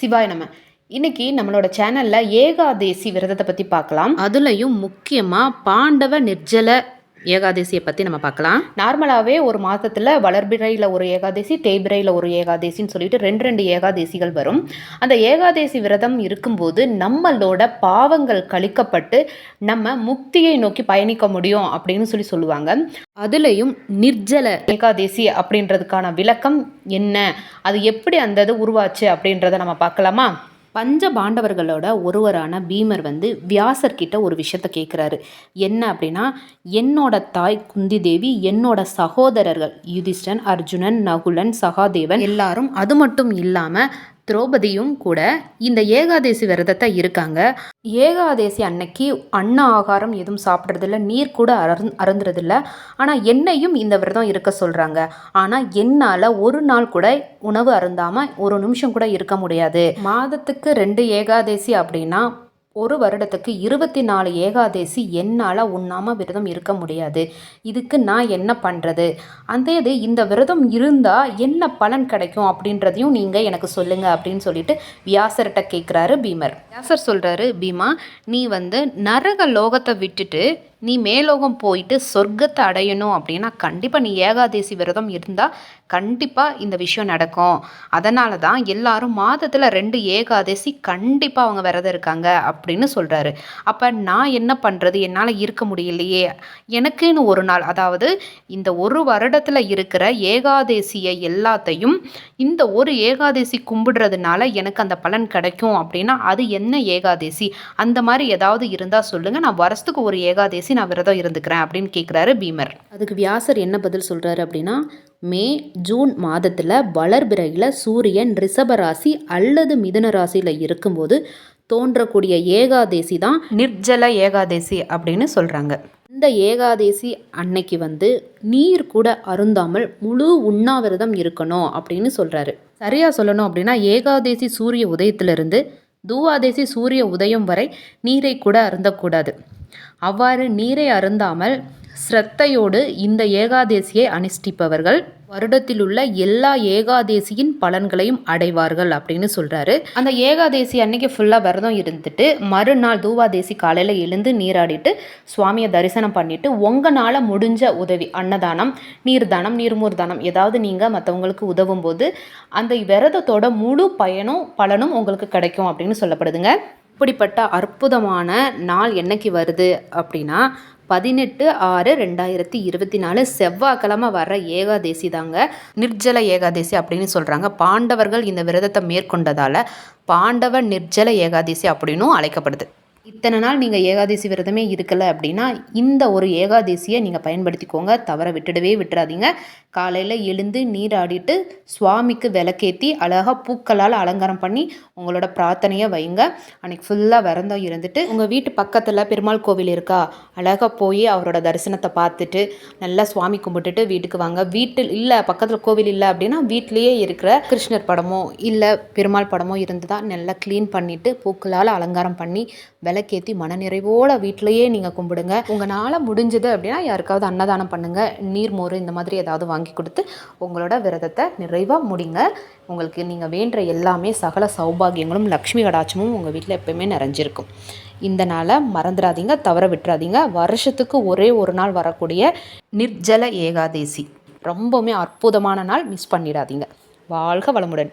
சிவாய் நம்ம இன்னைக்கு நம்மளோட சேனல்ல ஏகாதேசி விரதத்தை பத்தி பார்க்கலாம். அதுலயும் முக்கியமா பாண்டவ நிர்ஜல ஏகாதசியை பற்றி நம்ம பார்க்கலாம். நார்மலாகவே ஒரு மாதத்தில் வளர்பிறையில் ஒரு ஏகாதசி தேய்பிறையில் ஒரு ஏகாதசின்னு சொல்லிட்டு ரெண்டு ரெண்டு ஏகாதசிகள் வரும். அந்த ஏகாதசி விரதம் இருக்கும்போது நம்மளோட பாவங்கள் கழிக்கப்பட்டு நம்ம முக்தியை நோக்கி பயணிக்க முடியும் அப்படின்னு சொல்லி சொல்லுவாங்க. அதுலேயும் நிர்ஜல ஏகாதசி அப்படின்றதுக்கான விளக்கம் என்ன? அது எப்படி அந்த இது உருவாச்சு அப்படின்றத நம்ம பார்க்கலாமா? பஞ்ச பாண்டவர்களோட ஒருவரான பீமர் வந்து வியாசர்கிட்ட ஒரு விஷயத்த கேட்குறாரு என்ன அப்படின்னா என்னோட தாய் குந்தி தேவி என்னோட சகோதரர்கள் யுதிஷ்டன் அர்ஜுனன் நகுலன் சகாதேவன் எல்லாரும் அது மட்டும் இல்லாமல் திரௌபதியும் கூட இந்த ஏகாதேசி விரதத்தை இருக்காங்க. ஏகாதேசி அன்னைக்கு அன்ன ஆகாரம் எதுவும் சாப்பிட்றதில்ல நீர் கூட அருந் அருந்துறதில்ல. ஆனால் என்னையும் இந்த விரதம் இருக்க சொல்கிறாங்க ஆனால் என்னால் ஒரு நாள் கூட உணவு அருந்தாமல் ஒரு நிமிஷம் கூட இருக்க முடியாது. மாதத்துக்கு ரெண்டு ஏகாதேசி அப்படின்னா ஒரு வருடத்துக்கு இருபத்தி நாலு ஏகாதேசி என்னால் உண்ணாமல் விரதம் இருக்க முடியாது. இதுக்கு நான் என்ன பண்ணுறது அந்த இது இந்த விரதம் இருந்தால் என்ன பலன் கிடைக்கும் அப்படின்றதையும் நீங்கள் எனக்கு சொல்லுங்கள் அப்படின்னு சொல்லிட்டு வியாசர்கிட்ட கேட்குறாரு பீமர். வியாசர் சொல்கிறாரு பீமா நீ வந்து நரக லோகத்தை விட்டுட்டு நீ மேலோகம் போயிட்டு சொர்க்கத்தை அடையணும் அப்படின்னா கண்டிப்பாக நீ ஏகாதேசி விரதம் இருந்தால் கண்டிப்பாக இந்த விஷயம் நடக்கும். அதனால தான் எல்லாரும் மாதத்தில் ரெண்டு ஏகாதசி கண்டிப்பாக அவங்க விரதம் இருக்காங்க அப்படின்னு சொல்கிறாரு அப்போ நான் என்ன பண்ணுறது என்னால் இருக்க முடியலையே. எனக்குன்னு ஒரு நாள் அதாவது இந்த ஒரு வருடத்தில் இருக்கிற ஏகாதேசியை எல்லாத்தையும் இந்த ஒரு ஏகாதேசி கும்பிடுறதுனால எனக்கு அந்த பலன் கிடைக்கும் அப்படின்னா அது என்ன ஏகாதேசி? அந்த மாதிரி ஏதாவது இருந்தால் சொல்லுங்கள் நான் வருஷத்துக்கு ஒரு ஏகாதேசி நான் விரதம் இருந்துக்கிறேன் அப்படின்னு கேட்குறாரு பீமர். அதுக்கு வியாசர் என்ன பதில் சொல்கிறாரு அப்படின்னா மே ஜூன் மாதத்தில் வளர்பிறையில் சூரியன் ரிஷப ராசி அல்லது மிதுன ராசியில் இருக்கும்போது தோன்றக்கூடிய ஏகாதேசி தான் நிர்ஜல ஏகாதேசி அப்படின்னு சொல்கிறாங்க இந்த ஏகாதேசி அன்னைக்கு வந்து நீர் கூட அருந்தாமல் முழு உண்ணாவிரதம் இருக்கணும் அப்படின்னு சொல்கிறாரு சரியாக சொல்லணும் அப்படின்னா ஏகாதேசி சூரிய உதயத்திலிருந்து தூவாதேசி சூரிய உதயம் வரை நீரை கூட அருந்தக்கூடாது. அவ்வாறு நீரை அருந்தாமல் ஸ்ரத்தையோடு இந்த ஏகாதேசியை அனுஷ்டிப்பவர்கள். வருடத்தில் உள்ள எல்லா ஏகாதேசியின் பலன்களையும் அடைவார்கள் அப்படின்னு சொல்கிறாரு அந்த ஏகாதேசி அன்னைக்கு ஃபுல்லாக விரதம் இருந்துட்டு மறுநாள் தூவாதேசி காலையில் எழுந்து நீராடிட்டு சுவாமியை தரிசனம் பண்ணிட்டு உங்களால் முடிஞ்ச உதவி அன்னதானம் நீர்தானம் நீர்மூர் தானம் ஏதாவது நீங்கள் மற்றவங்களுக்கு உதவும் போது அந்த விரதத்தோட முழு பயனும் பலனும் உங்களுக்கு கிடைக்கும் அப்படின்னு சொல்லப்படுதுங்க. இப்படிப்பட்ட அற்புதமான நாள் என்னைக்கு வருது அப்படின்னா பதினெட்டு ஆறு ரெண்டாயிரத்தி இருபத்தி நாலு செவ்வாய்க்கிழமை வர்ற ஏகாதேசி தாங்க. நிர்ஜல ஏகாதேசி அப்படின்னு சொல்கிறாங்க பாண்டவர்கள் இந்த விரதத்தை மேற்கொண்டதால் பாண்டவ நிர்ஜல ஏகாதேசி அப்படின்னும் அழைக்கப்படுது. இத்தனை நாள் நீங்கள் ஏகாதசி விரதமே இருக்கலை அப்படின்னா இந்த ஒரு ஏகாதசியை நீங்கள் பயன்படுத்திக்கோங்க. தவற விட்டுடவே விட்டுறாதீங்க. காலையில் எழுந்து நீராடிட்டு சுவாமிக்கு விளக்கேற்றி அழகாக பூக்களால் அலங்காரம் பண்ணி உங்களோட பிரார்த்தனையை வைங்க. அன்றைக்கி ஃபுல்லாக விரதம் இருந்துட்டு உங்கள் வீட்டு பக்கத்தில் பெருமாள் கோவில் இருக்கா? அழகாக போய் அவரோட தரிசனத்தை பார்த்துட்டு நல்லா சுவாமி கும்பிட்டுட்டு வீட்டுக்கு வாங்க. வீட்டில் இல்லை பக்கத்தில் கோவில் இல்லை அப்படின்னா வீட்டிலேயே இருக்கிற கிருஷ்ணர் படமோ இல்லை பெருமாள் படமோ இருந்ததா நல்லா க்ளீன் பண்ணிவிட்டு பூக்களால் அலங்காரம் பண்ணி விளக்கேற்றி மனநிறைவோட வீட்டிலையே நீங்கள் கும்பிடுங்க. உங்களால் முடிஞ்சது அப்படின்னா யாருக்காவது அன்னதானம் பண்ணுங்கள் நீர்மோர் இந்த மாதிரி ஏதாவது வாங்கி கொடுத்து உங்களோட விரதத்தை நிறைவாக முடிங்க. உங்களுக்கு நீங்கள் வேண்டுற எல்லாமே சகல சௌபாகியங்களும் லக்ஷ்மி கடாட்சமும் உங்கள் வீட்டில் எப்பயுமே நிறைஞ்சிருக்கும். இந்த நாளை மறந்துடாதீங்க தவற விட்டுறாதீங்க. வருஷத்துக்கு ஒரே ஒரு நாள் வரக்கூடிய நிர்ஜல ஏகாதேசி. ரொம்பவுமே அற்புதமான நாள் மிஸ் பண்ணிடாதீங்க. வாழ்க வளமுடன்.